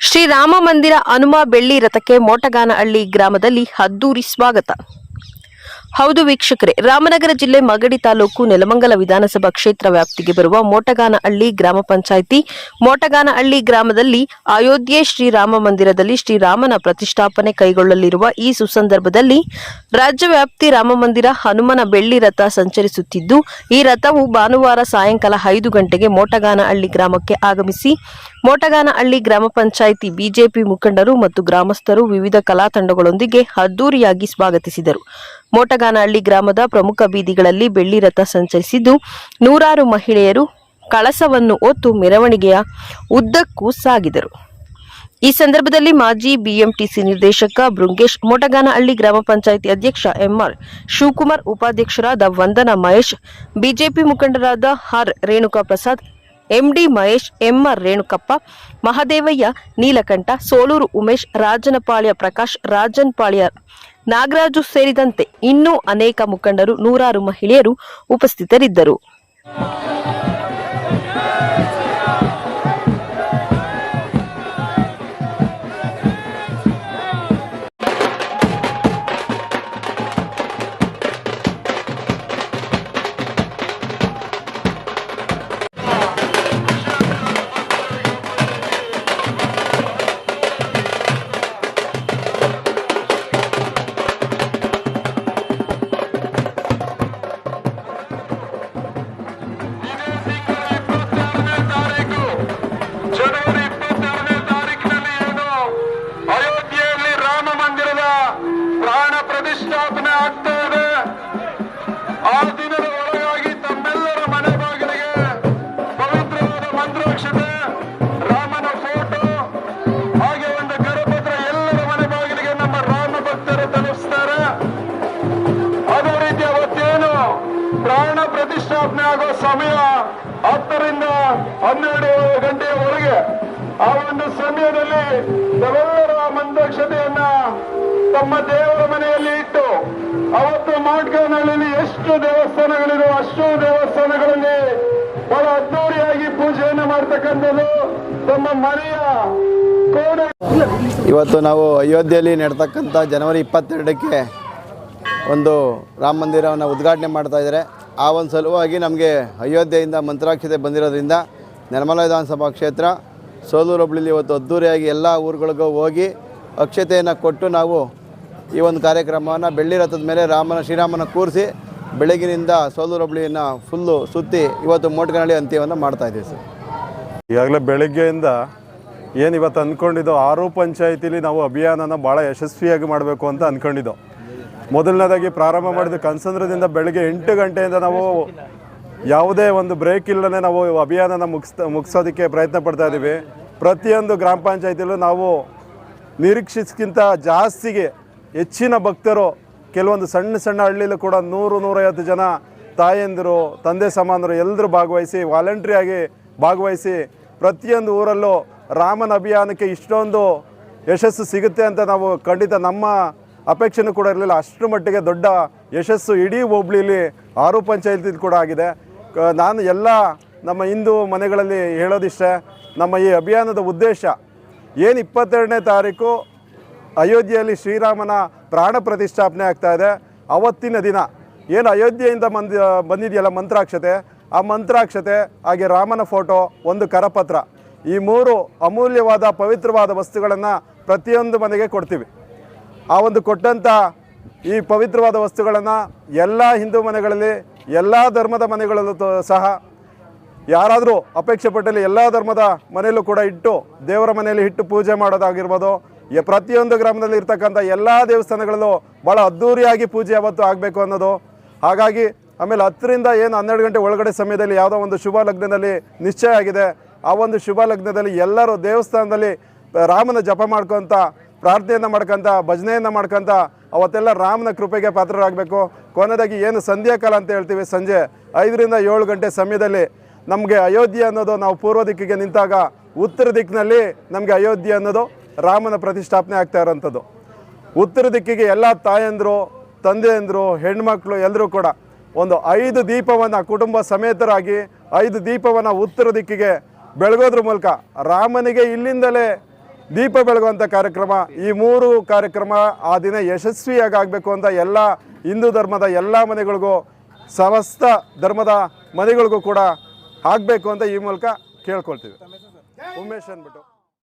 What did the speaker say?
ಶ್ರೀರಾಮ ಮಂದಿರ ಹನುಮ ಬೆಳ್ಳಿ ರಥಕ್ಕೆ ಮೋಟಗಾನಹಳ್ಳಿ ಗ್ರಾಮದಲ್ಲಿ ಅದ್ದೂರಿ ಸ್ವಾಗತ. ಹೌದು ವೀಕ್ಷಕರೇ, ರಾಮನಗರ ಜಿಲ್ಲೆ ಮಗಡಿ ತಾಲೂಕು ನೆಲಮಂಗಲ ವಿಧಾನಸಭಾ ಕ್ಷೇತ್ರ ವ್ಯಾಪ್ತಿಗೆ ಬರುವ ಮೋಟಗಾನಹಳ್ಳಿ ಗ್ರಾಮ ಪಂಚಾಯಿತಿ. ಮೋಟಗಾನಹಳ್ಳಿ ಗ್ರಾಮದಲ್ಲಿ ಅಯೋಧ್ಯೆ ಶ್ರೀರಾಮ ಮಂದಿರದಲ್ಲಿ ಶ್ರೀರಾಮನ ಪ್ರತಿಷ್ಠಾಪನೆ ಕೈಗೊಳ್ಳಲಿರುವ ಈ ಸುಸಂದರ್ಭದಲ್ಲಿ ರಾಜ್ಯ ವ್ಯಾಪ್ತಿ ರಾಮ ಮಂದಿರ ಹನುಮನ ಬೆಳ್ಳಿ ರಥ ಸಂಚರಿಸುತ್ತಿದ್ದು, ಈ ರಥವು ಭಾನುವಾರ ಸಾಯಂಕಾಲ ಐದು ಗಂಟೆಗೆ ಮೋಟಗಾನಹಳ್ಳಿ ಗ್ರಾಮಕ್ಕೆ ಆಗಮಿಸಿ, ಮೋಟಗಾನಹಳ್ಳಿ ಗ್ರಾಮ ಪಂಚಾಯಿತಿ ಬಿಜೆಪಿ ಮುಖಂಡರು ಮತ್ತು ಗ್ರಾಮಸ್ಥರು ವಿವಿಧ ಕಲಾ ತಂಡಗಳೊಂದಿಗೆ ಅದ್ದೂರಿಯಾಗಿ ಸ್ವಾಗತಿಸಿದರು. ಮೋಟಗಾನಹಳ್ಳಿ ಗ್ರಾಮದ ಪ್ರಮುಖ ಬೀದಿಗಳಲ್ಲಿ ಬೆಳ್ಳಿ ರಥ ಸಂಚರಿಸಿದ್ದು, ನೂರಾರು ಮಹಿಳೆಯರು ಕಳಸವನ್ನು ಹೊತ್ತು ಮೆರವಣಿಗೆಯ ಉದ್ದಕ್ಕೂ ಸಾಗಿದರು. ಈ ಸಂದರ್ಭದಲ್ಲಿ ಮಾಜಿ ಬಿಎಂಟಿಸಿ ನಿರ್ದೇಶಕ ಬೃಂಗೇಶ್, ಮೋಟಗಾನಹಳ್ಳಿ ಗ್ರಾಮ ಪಂಚಾಯಿತಿ ಅಧ್ಯಕ್ಷ ಎಂಆರ್ ಶಿವಕುಮಾರ್, ಉಪಾಧ್ಯಕ್ಷರಾದ ವಂದನಾ ಮಹೇಶ್, ಬಿಜೆಪಿ ಮುಖಂಡರಾದ R Renuka Prasad M D Mahesh, M R Renukappa, Mahadevaiah, Neelakanta Soluru Umesh, Rajanapalya Prakash, Rajanpalya Nagaraju ಸೇರಿದಂತೆ ಇನ್ನೂ ಅನೇಕ ಮುಖಂಡರು ನೂರಾರು ಮಹಿಳೆಯರು ಉಪಸ್ಥಿತರಿದ್ದರು. ಪ್ರಾಣ ಪ್ರತಿಷ್ಠಾಪನೆ ಆಗ್ತಾ ಇದೆ. ಆ ದಿನದ ಒಳಗಾಗಿ ತಮ್ಮೆಲ್ಲರ ಮನೆ ಬಾಗಿಲಿಗೆ ಪವಿತ್ರವಾದ ಮಂತ್ರಾಕ್ಷತೆ ಪ್ರಾಣ ಪ್ರತಿಷ್ಠಾಪನೆ ಆಗೋ ಸಮಯ ಹತ್ತರಿಂದ ಹನ್ನೆರಡು ಗಂಟೆಯವರೆಗೆ ಆ ಒಂದು ಸಮಯದಲ್ಲಿ ಎಲ್ಲರ ಮಂದಕ್ಷತೆಯನ್ನ ತಮ್ಮ ದೇವರ ಮನೆಯಲ್ಲಿ ಇಟ್ಟು, ಅವತ್ತು ಮಾಟ್ಗಾನಹಳ್ಳಿಯಲ್ಲಿ ಎಷ್ಟು ದೇವಸ್ಥಾನಗಳಿವೆ ಅಷ್ಟು ದೇವಸ್ಥಾನಗಳಲ್ಲಿ ಬಹಳ ಅದ್ದೂರಿಯಾಗಿ ಪೂಜೆಯನ್ನು ಮಾಡ್ತಕ್ಕಂಥದ್ದು ತಮ್ಮ ಮನೆಯ ಕೋಣೆ. ಇವತ್ತು ನಾವು ಅಯೋಧ್ಯೆಯಲ್ಲಿ ನಡೆತಕ್ಕಂಥ ಜನವರಿ ಇಪ್ಪತ್ತೆರಡಕ್ಕೆ ಒಂದು ರಾಮ ಮಂದಿರವನ್ನು ಉದ್ಘಾಟನೆ ಮಾಡ್ತಾ ಇದ್ದಾರೆ. ಆ ಒಂದು ಸಲುವಾಗಿ ನಮಗೆ ಅಯೋಧ್ಯೆಯಿಂದ ಮಂತ್ರಾಕ್ಷತೆ ಬಂದಿರೋದ್ರಿಂದ ನಿರ್ಮಲ ವಿಧಾನಸಭಾ ಕ್ಷೇತ್ರ, ಸೋಲೂರು ಹೋಬಳಿಲಿ ಇವತ್ತು ಅದ್ದೂರಿಯಾಗಿ ಎಲ್ಲ ಊರುಗಳಿಗೂ ಹೋಗಿ ಅಕ್ಷತೆಯನ್ನು ಕೊಟ್ಟು ನಾವು ಈ ಒಂದು ಕಾರ್ಯಕ್ರಮವನ್ನು ಬೆಳ್ಳಿ ರಥದ ಮೇಲೆ ರಾಮನ ಶ್ರೀರಾಮನ ಕೂರಿಸಿ ಬೆಳಗಿನಿಂದ ಸೋಲೂರು ಹೋಬಳಿಯನ್ನು ಫುಲ್ಲು ಸುತ್ತಿ ಇವತ್ತು ಮೋಟ್ಗನಹಳ್ಳಿ ಅಂತ್ಯವನ್ನು ಮಾಡ್ತಾ ಇದ್ದೀವಿ ಸರ್. ಈಗಾಗಲೇ ಬೆಳಗ್ಗೆಯಿಂದ ಏನು ಇವತ್ತು ಅಂದ್ಕೊಂಡಿದ್ದೋ ಆರು ಪಂಚಾಯಿತಿಲಿ ನಾವು ಅಭಿಯಾನನ ಭಾಳ ಯಶಸ್ವಿಯಾಗಿ ಮಾಡಬೇಕು ಅಂತ ಅಂದ್ಕೊಂಡಿದ್ದೋ. ಮೊದಲನೇದಾಗಿ ಪ್ರಾರಂಭ ಮಾಡಿದ ಕನಸಂದ್ರದಿಂದ ಬೆಳಗ್ಗೆ ಎಂಟು ಗಂಟೆಯಿಂದ ನಾವು ಯಾವುದೇ ಒಂದು ಬ್ರೇಕ್ ಇಲ್ಲದೆ ನಾವು ಅಭಿಯಾನನ ಮುಗಿಸ್ ಮುಗಿಸೋದಕ್ಕೆ ಪ್ರಯತ್ನ ಪಡ್ತಾ ಇದ್ದೀವಿ. ಪ್ರತಿಯೊಂದು ಗ್ರಾಮ ಪಂಚಾಯತಿಯಲ್ಲೂ ನಾವು ನಿರೀಕ್ಷಿಸ್ಕಿಂತ ಜಾಸ್ತಿಗೆ ಹೆಚ್ಚಿನ ಭಕ್ತರು, ಕೆಲವೊಂದು ಸಣ್ಣ ಸಣ್ಣ ಹಳ್ಳಿಯಲ್ಲೂ ಕೂಡ ನೂರು, ನೂರೈವತ್ತು ಜನ ತಾಯಂದಿರು, ತಂದೆ ಸಮಾನರು ಎಲ್ಲರೂ ಭಾಗವಹಿಸಿ ವಾಲಂಟ್ರಿಯಾಗಿ ಭಾಗವಹಿಸಿ ಪ್ರತಿಯೊಂದು ಊರಲ್ಲೂ ರಾಮನ ಅಭಿಯಾನಕ್ಕೆ ಇಷ್ಟೊಂದು ಯಶಸ್ಸು ಸಿಗುತ್ತೆ ಅಂತ ನಾವು ಖಂಡಿತ ನಮ್ಮ ಅಪೇಕ್ಷೆನೂ ಕೂಡ ಇರಲಿಲ್ಲ. ಅಷ್ಟರ ಮಟ್ಟಿಗೆ ದೊಡ್ಡ ಯಶಸ್ಸು ಇಡೀ ಹೋಬಳಿಲಿ ಆರು ಪಂಚಾಯತಿ ಕೂಡ ಆಗಿದೆ. ನಾನು ಎಲ್ಲ ನಮ್ಮ ಹಿಂದೂ ಮನೆಗಳಲ್ಲಿ ಹೇಳೋದಿಷ್ಟೇ, ನಮ್ಮ ಈ ಅಭಿಯಾನದ ಉದ್ದೇಶ ಏನು ಇಪ್ಪತ್ತೆರಡನೇ ತಾರೀಕು ಅಯೋಧ್ಯೆಯಲ್ಲಿ ಶ್ರೀರಾಮನ ಪ್ರಾಣ ಪ್ರತಿಷ್ಠಾಪನೆ ಆಗ್ತಾ ಇದೆ. ಅವತ್ತಿನ ದಿನ ಏನು ಅಯೋಧ್ಯೆಯಿಂದ ಮಂದಿ, ಬಂದಿದೆಯಲ್ಲ ಮಂತ್ರಾಕ್ಷತೆ, ಆ ಮಂತ್ರಾಕ್ಷತೆ ಹಾಗೆ ರಾಮನ ಫೋಟೋ, ಒಂದು ಕರಪತ್ರ. ಈ ಮೂರು ಅಮೂಲ್ಯವಾದ ಪವಿತ್ರವಾದ ವಸ್ತುಗಳನ್ನು ಪ್ರತಿಯೊಂದು ಮನೆಗೆ ಕೊಡ್ತೀವಿ. ಆ ಒಂದು ಕೊಟ್ಟಂಥ ಈ ಪವಿತ್ರವಾದ ವಸ್ತುಗಳನ್ನು ಎಲ್ಲ ಹಿಂದೂ ಮನೆಗಳಲ್ಲಿ, ಎಲ್ಲ ಧರ್ಮದ ಮನೆಗಳಲ್ಲೂ ಸಹ ಯಾರಾದರೂ ಅಪೇಕ್ಷೆ ಪಟ್ಟಲ್ಲಿ ಎಲ್ಲ ಧರ್ಮದ ಮನೆಯಲ್ಲೂ ಕೂಡ ಇಟ್ಟು, ದೇವರ ಮನೆಯಲ್ಲಿ ಇಟ್ಟು ಪೂಜೆ ಮಾಡೋದಾಗಿರ್ಬೋದು ಪ್ರತಿಯೊಂದು ಗ್ರಾಮದಲ್ಲಿ ಇರ್ತಕ್ಕಂಥ ಎಲ್ಲ ದೇವಸ್ಥಾನಗಳಲ್ಲೂ ಭಾಳ ಅದ್ಧೂರಿಯಾಗಿ ಪೂಜೆ ಯಾವತ್ತು ಆಗಬೇಕು ಅನ್ನೋದು. ಹಾಗಾಗಿ ಆಮೇಲೆ ಹತ್ತರಿಂದ ಏನು ಹನ್ನೆರಡು ಗಂಟೆ ಒಳಗಡೆ ಸಮಯದಲ್ಲಿ ಯಾವುದೋ ಒಂದು ಶುಭ ಲಗ್ನದಲ್ಲಿ ನಿಶ್ಚಯ ಆಗಿದೆ. ಆ ಒಂದು ಶುಭ ಲಗ್ನದಲ್ಲಿ ಎಲ್ಲರೂ ದೇವಸ್ಥಾನದಲ್ಲಿ, ರಾಮನ ಜಪ ಮಾಡ್ಕೊತ ಪ್ರಾರ್ಥನೆಯನ್ನು ಮಾಡ್ಕೊಂತ, ಭಜನೆಯನ್ನು ಮಾಡ್ಕೊಂತ ಅವತ್ತೆಲ್ಲ ರಾಮನ ಕೃಪೆಗೆ ಪಾತ್ರರಾಗಬೇಕು. ಕೊನೆಯದಾಗಿ ಏನು ಸಂಧ್ಯಾ ಕಾಲ ಅಂತ ಹೇಳ್ತೀವಿ, ಸಂಜೆ ಐದರಿಂದ ಏಳು ಗಂಟೆ ಸಮಯದಲ್ಲಿ ನಮಗೆ ಅಯೋಧ್ಯೆ ಅನ್ನೋದು ನಾವು ಪೂರ್ವ ದಿಕ್ಕಿಗೆ ನಿಂತಾಗ ಉತ್ತರ ದಿಕ್ಕಿನಲ್ಲಿ ನಮಗೆ ಅಯೋಧ್ಯೆ ಅನ್ನೋದು ರಾಮನ ಪ್ರತಿಷ್ಠಾಪನೆ ಆಗ್ತಾ ಇರೋಂಥದ್ದು. ಉತ್ತರ ದಿಕ್ಕಿಗೆ ಎಲ್ಲ ತಾಯಂದರು, ತಂದೆಯಂದರು, ಹೆಣ್ಮಕ್ಳು ಎಲ್ಲರೂ ಕೂಡ ಒಂದು ಐದು ದೀಪವನ್ನು ಕುಟುಂಬ ಸಮೇತರಾಗಿ ಐದು ದೀಪವನ್ನು ಉತ್ತರ ದಿಕ್ಕಿಗೆ ಬೆಳಗೋದ್ರ ಮೂಲಕ ರಾಮನಿಗೆ ಇಲ್ಲಿಂದಲೇ ದೀಪ ಬೆಳಗುವಂಥ ಕಾರ್ಯಕ್ರಮ, ಈ ಮೂರು ಕಾರ್ಯಕ್ರಮ ಆ ದಿನ ಯಶಸ್ವಿಯಾಗಿ ಆಗಬೇಕು ಅಂತ ಎಲ್ಲ ಹಿಂದೂ ಧರ್ಮದ ಎಲ್ಲ ಮನೆಗಳಿಗೂ, ಸಮಸ್ತ ಧರ್ಮದ ಮನೆಗಳಿಗೂ ಕೂಡ ಆಗಬೇಕು ಅಂತ ಈ ಮೂಲಕ ಕೇಳ್ಕೊಳ್ತೀವಿ. ಉಮೇಶ್ ಅಂದ್ಬಿಟ್ಟು.